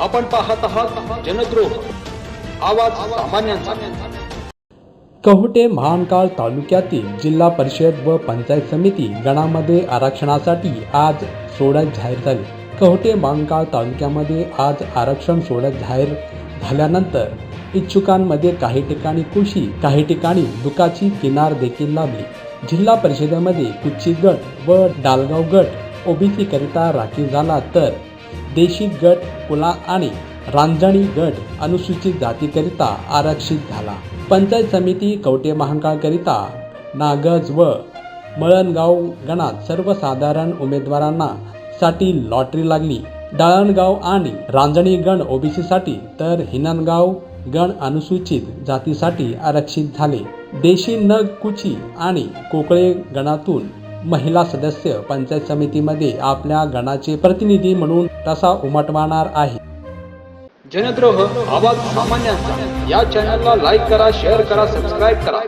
आपण पाहत आहात जनद्रोह. आवाज सामान्यांचा. कवटे महानकाळ तालुक्यातील जिल्हा परिषद व पंचायत समिती गणामध्ये आरक्षणासाठी आज सोडत जाहीर झाली. कवटे महानकाळ तालुक्यामध्ये आज आरक्षण सोडत जाहीर झाल्यानंतर इच्छुकांमध्ये काही ठिकाणी कुशी काही ठिकाणी दुखाची किनार देखील लाभली. जिल्हा परिषदेमध्ये कुच्ची गट व डालगाव गट ओबीसी करिता राखीव झाला तर देशी गट कुला आणि रांजणी गट अनुसूचित जातीकरिता आरक्षित झाला. पंचायत समिती कवटे महांकाळकरिता नागज व मळणगाव गणात सर्वसाधारण उमेदवारांना साठी लॉटरी लागली. डाळणगाव आणि रांजणी गण ओबीसीसाठी तर हिननगाव गण अनुसूचित जातीसाठी आरक्षित झाले. देशी नग कुची आणि कोकळे गणातून महिला सदस्य पंचायत समितीमध्ये आपल्या गणाचे प्रतिनिधी म्हणून तसा उमटवणार आहे. जनद्रोह आवाज सामान्यांचा. या चॅनलला लाईक करा शेअर करा सबस्क्राईब करा.